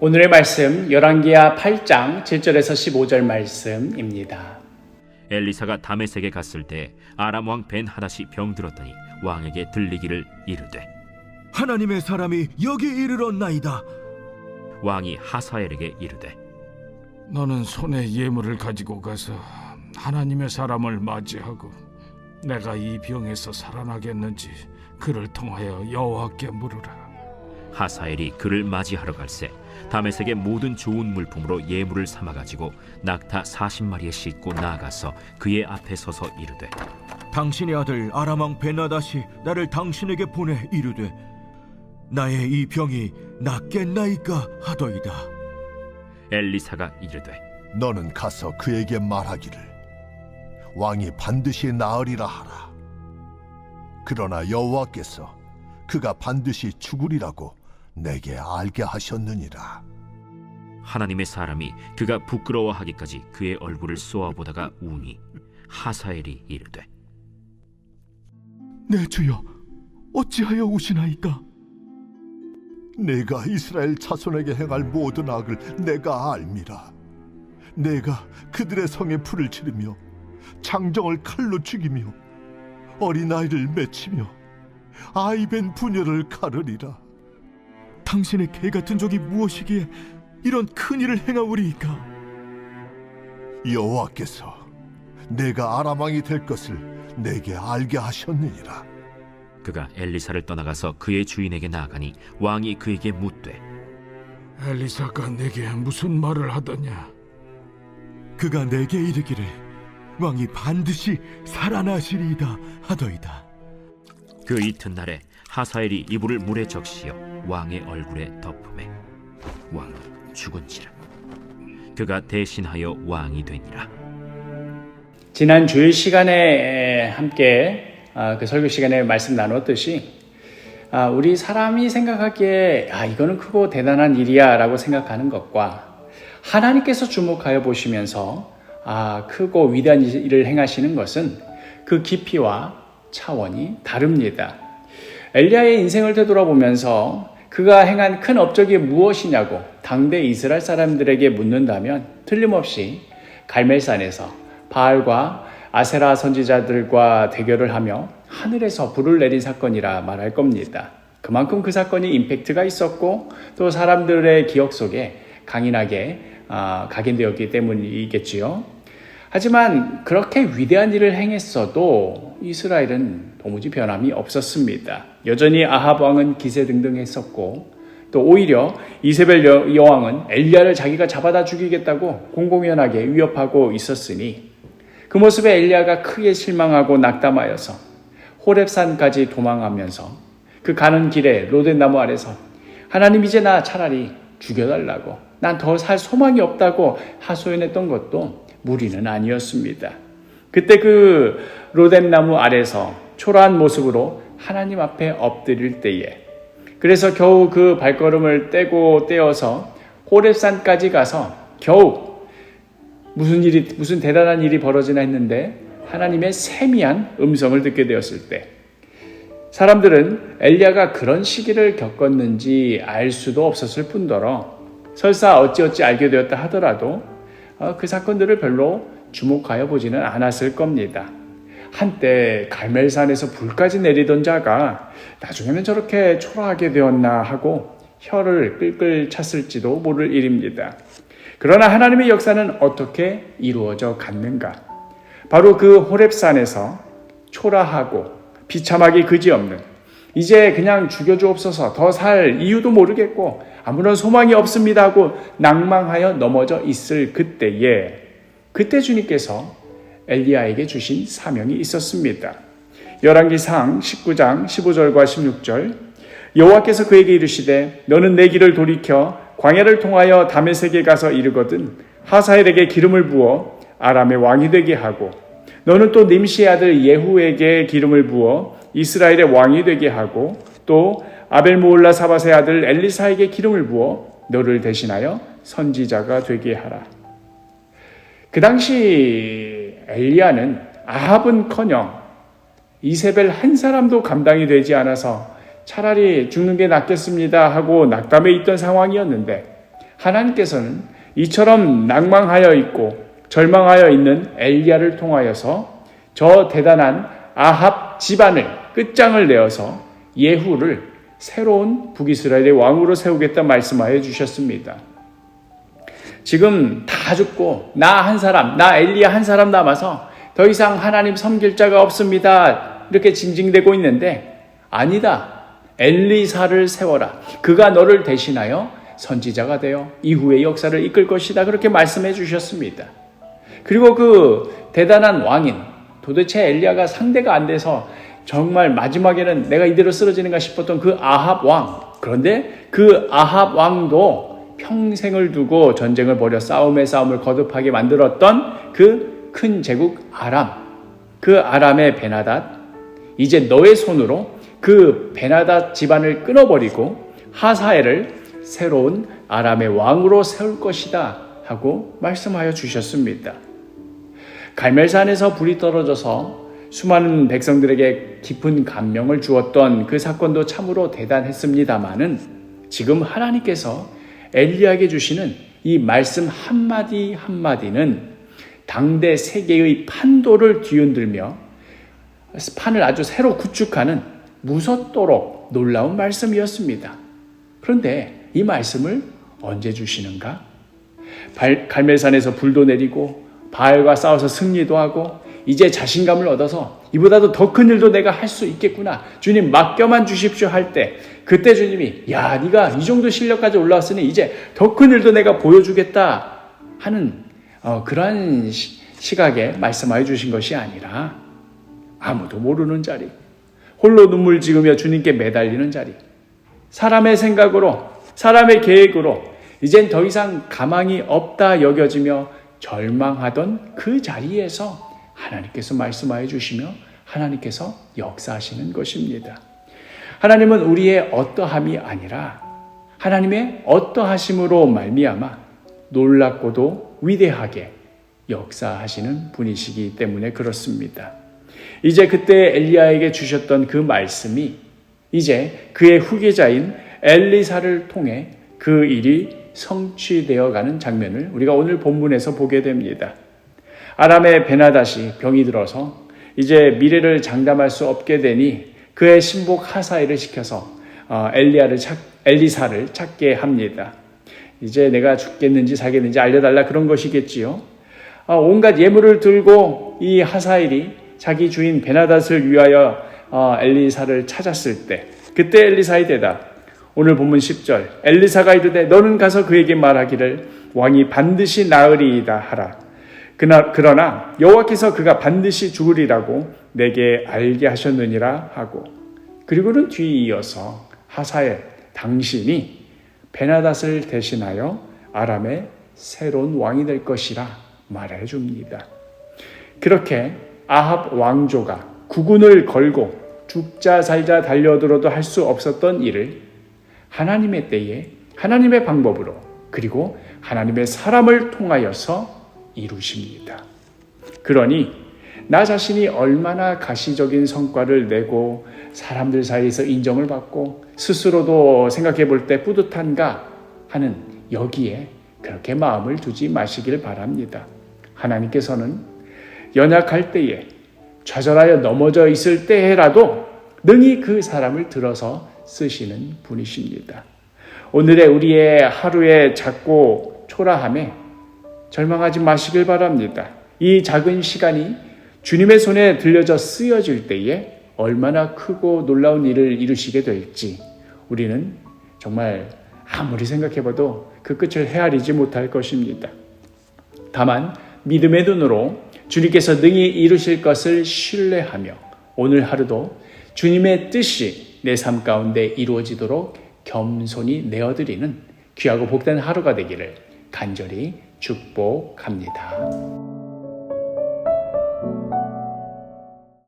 오늘의 말씀 열왕기하 8장 7절에서 15절 말씀입니다. 엘리사가 다메섹에 갔을 때 아람 왕 벤 하닷이 병들었더니 왕에게 들리기를 이르되 하나님의 사람이 여기 이르렀나이다. 왕이 하사엘에게 이르되 너는 손에 예물을 가지고 가서 하나님의 사람을 맞이하고 내가 이 병에서 살아나겠는지 그를 통하여 여호와께 물으라. 하사엘이 그를 맞이하러 갈새 다메섹의 모든 좋은 물품으로 예물을 삼아 가지고 낙타 40마리에 싣고 나아가서 그의 앞에 서서 이르되 당신의 아들 아람왕 베나다시 나를 당신에게 보내 이르되 나의 이 병이 낫겠나이까 하더이다. 엘리사가 이르되 너는 가서 그에게 말하기를 왕이 반드시 나으리라 하라. 그러나 여호와께서 그가 반드시 죽으리라고 내게 알게 하셨느니라. 하나님의 사람이 그가 부끄러워하기까지 그의 얼굴을 쏘아보다가 우니 하사엘이 이르되 내 주여 어찌하여 우시나이까? 내가 이스라엘 자손에게 행할 모든 악을 내가 알미라. 내가 그들의 성에 불을 지르며 장정을 칼로 죽이며 어린아이를 맺히며 아이벤 부녀를 가르리라. 당신의 개 같은 적이 무엇이기에 이런 큰 일을 행하오리이까? 여호와께서 내가 아람 왕이 될 것을 내게 알게 하셨느니라. 그가 엘리사를 떠나가서 그의 주인에게 나아가니 왕이 그에게 묻되 엘리사가 내게 무슨 말을 하더냐? 그가 내게 이르기를 왕이 반드시 살아나시리이다 하더이다. 그 이튿날에 하사엘이 이불을 물에 적시어 왕의 얼굴에 덮음에 왕은 죽은지라 그가 대신하여 왕이 되니라 지난 주일 시간에 함께 아, 그 설교 시간에 말씀 나눴듯이 아, 우리 사람이 생각하기에 아, 이거는 크고 대단한 일이야 라고 생각하는 것과 하나님께서 주목하여 보시면서 아, 크고 위대한 일을 행하시는 것은 그 깊이와 차원이 다릅니다. 엘리야의 인생을 되돌아보면서 그가 행한 큰 업적이 무엇이냐고 당대 이스라엘 사람들에게 묻는다면 틀림없이 갈멜산에서 바알과 아세라 선지자들과 대결을 하며 하늘에서 불을 내린 사건이라 말할 겁니다. 그만큼 그 사건이 임팩트가 있었고 또 사람들의 기억 속에 강인하게 아, 각인되었기 때문이겠지요. 하지만 그렇게 위대한 일을 행했어도 이스라엘은 도무지 변함이 없었습니다. 여전히 아합 왕은 기세 등등했었고 또 오히려 이세벨 여- 여왕은 엘리야를 자기가 잡아다 죽이겠다고 공공연하게 위협하고 있었으니 그 모습에 엘리야가 크게 실망하고 낙담하여서 호렙산까지 도망하면서 그 가는 길에 로덴나무 아래서 하나님 이제 나 차라리 죽여달라고 난 더 살 소망이 없다고 하소연했던 것도 무리는 아니었습니다. 그때 그 로덴나무 아래서 초라한 모습으로 하나님 앞에 엎드릴 때에 그래서 겨우 그 발걸음을 떼고 떼어서 호렙산까지 가서 겨우 무슨 일이 무슨 대단한 일이 벌어지나 했는데 하나님의 세미한 음성을 듣게 되었을 때 사람들은 엘리야가 그런 시기를 겪었는지 알 수도 없었을 뿐더러 설사 어찌어찌 알게 되었다 하더라도 어, 그 사건들을 별로 주목하여 보지는 않았을 겁니다. 한때 갈멜산에서 불까지 내리던 자가 나중에는 저렇게 초라하게 되었나 하고 혀를 끌끌 찼을지도 모를 일입니다. 그러나 하나님의 역사는 어떻게 이루어져 갔는가? 바로 그 호렙산에서 초라하고 비참하기 그지없는 이제 그냥 죽여주옵소서 더 살 이유도 모르겠고 아무런 소망이 없습니다 하고 낭망하여 넘어져 있을 그때에 그때 주님께서 엘리야에게 주신 사명이 있었습니다. 열왕기상 19장 15절과 16절 여호와께서 그에게 이르시되 너는 내 길을 돌이켜 광야를 통하여 다메섹에 가서 이르거든 하사엘에게 기름을 부어 아람의 왕이 되게 하고 너는 또 nim시의 아들 예후에게 기름을 부어 이스라엘의 왕이 되게 하고 또 아벨모올라 사바의 아들 엘리사에게 기름을 부어 너를 대신하여 선지자가 되게 하라. 그 당시 엘리야는 아합은커녕 이세벨 한 사람도 감당이 되지 않아서 차라리 죽는 게 낫겠습니다 하고 낙담해 있던 상황이었는데 하나님께서는 이처럼 낭망하여 있고 절망하여 있는 엘리야를 통하여서 저 대단한 아합 집안을 끝장을 내어서 예후를 새로운 북이스라엘의 왕으로 세우겠다 말씀하여 주셨습니다. 지금 다 죽고 나 한 사람, 나 엘리야 한 사람 남아서 더 이상 하나님 섬길 자가 없습니다. 이렇게 징징대고 있는데 아니다. 엘리사를 세워라. 그가 너를 대신하여 선지자가 되어 이후의 역사를 이끌 것이다. 그렇게 말씀해 주셨습니다. 그리고 그 대단한 왕인 도대체 엘리야가 상대가 안 돼서 정말 마지막에는 내가 이대로 쓰러지는가 싶었던 그 아합 왕. 그런데 그 아합 왕도 평생을 두고 전쟁을 벌여 싸움의 싸움을 거듭하게 만들었던 그 큰 제국 아람. 그 아람의 베나닷. 이제 너의 손으로 그 베나닷 집안을 끊어버리고 하사엘을 새로운 아람의 왕으로 세울 것이다 하고 말씀하여 주셨습니다. 갈멜산에서 불이 떨어져서 수많은 백성들에게 깊은 감명을 주었던 그 사건도 참으로 대단했습니다마는 지금 하나님께서 엘리야에게 주시는 이 말씀 한마디 한마디는 당대 세계의 판도를 뒤흔들며 판을 아주 새로 구축하는 무섭도록 놀라운 말씀이었습니다. 그런데 이 말씀을 언제 주시는가? 발- 갈멜산에서 불도 내리고 바알과 싸워서 승리도 하고 이제 자신감을 얻어서 이보다도 더 큰 일도 내가 할 수 있겠구나. 주님 맡겨만 주십시오 할 때 그때 주님이 야 네가 이 정도 실력까지 올라왔으니 이제 더 큰 일도 내가 보여주겠다 하는 어, 그러한 시, 시각에 말씀하여 주신 것이 아니라 아무도 모르는 자리 홀로 눈물 지으며 주님께 매달리는 자리 사람의 생각으로 사람의 계획으로 이젠 더 이상 가망이 없다 여겨지며 절망하던 그 자리에서 하나님께서 말씀하여 주시며 하나님께서 역사하시는 것입니다. 하나님은 우리의 어떠함이 아니라 하나님의 어떠하심으로 말미암아 놀랍고도 위대하게 역사하시는 분이시기 때문에 그렇습니다. 이제 그때 엘리야에게 주셨던 그 말씀이 이제 그의 후계자인 엘리사를 통해 그 일이 성취되어 가는 장면을 우리가 오늘 본문에서 보게 됩니다. 아람의 베나닷이 병이 들어서 이제 미래를 장담할 수 없게 되니 그의 신복 하사엘을 시켜서 어, 엘리야를 찾, 엘리사를 찾게 합니다. 이제 내가 죽겠는지 살겠는지 알려달라 그런 것이겠지요. 어, 온갖 예물을 들고 이 하사엘이 자기 주인 베나닷을 위하여 어, 엘리사를 찾았을 때 그때 엘리사의 대답 오늘 본문 10절 엘리사가 이르되 너는 가서 그에게 말하기를 왕이 반드시 나으리이다 하라 그러나 여호와께서 그가 반드시 죽으리라고 내게 알게 하셨느니라 하고 그리고는 뒤이어서 하사엘 당신이 베나닷을 대신하여 아람의 새로운 왕이 될 것이라 말해 줍니다. 그렇게 아합 왕조가 구군을 걸고 죽자 살자 달려들어도 할 수 없었던 일을 하나님의 때에 하나님의 방법으로 그리고 하나님의 사람을 통하여서 이루십니다. 그러니 나 자신이 얼마나 가시적인 성과를 내고 사람들 사이에서 인정을 받고 스스로도 생각해 볼 때 뿌듯한가 하는 여기에 그렇게 마음을 두지 마시길 바랍니다. 하나님께서는 연약할 때에 좌절하여 넘어져 있을 때라도 능히 그 사람을 들어서 쓰시는 분이십니다. 오늘의 우리의 하루의 작고 초라함에 절망하지 마시길 바랍니다. 이 작은 시간이 주님의 손에 들려져 쓰여질 때에 얼마나 크고 놀라운 일을 이루시게 될지 우리는 정말 아무리 생각해봐도 그 끝을 헤아리지 못할 것입니다. 다만 믿음의 눈으로 주님께서 능히 이루실 것을 신뢰하며 오늘 하루도 주님의 뜻이 내 삶 가운데 이루어지도록 겸손히 내어드리는 귀하고 복된 하루가 되기를 간절히 축복합니다.